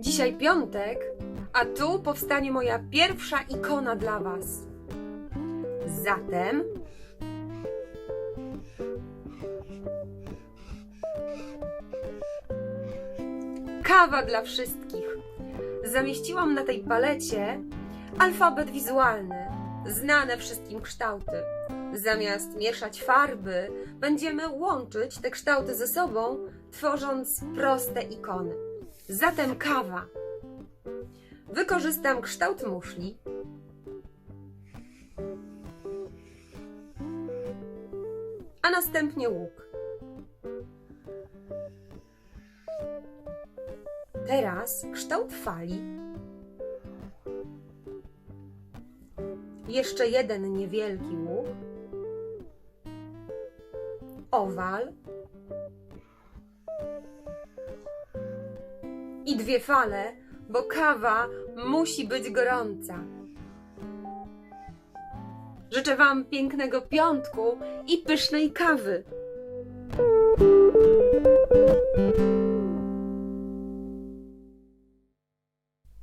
Dzisiaj piątek, a tu powstanie moja pierwsza ikona dla Was. Zatem kawa dla wszystkich. Zamieściłam na tej palecie alfabet wizualny, znane wszystkim kształty. Zamiast mieszać farby, będziemy łączyć te kształty ze sobą, tworząc proste ikony. Zatem kawa. Wykorzystam kształt muszli. A następnie łuk. Teraz kształt fali. Jeszcze jeden niewielki łuk. Owal. I dwie fale, bo kawa musi być gorąca. Życzę Wam pięknego piątku i pysznej kawy.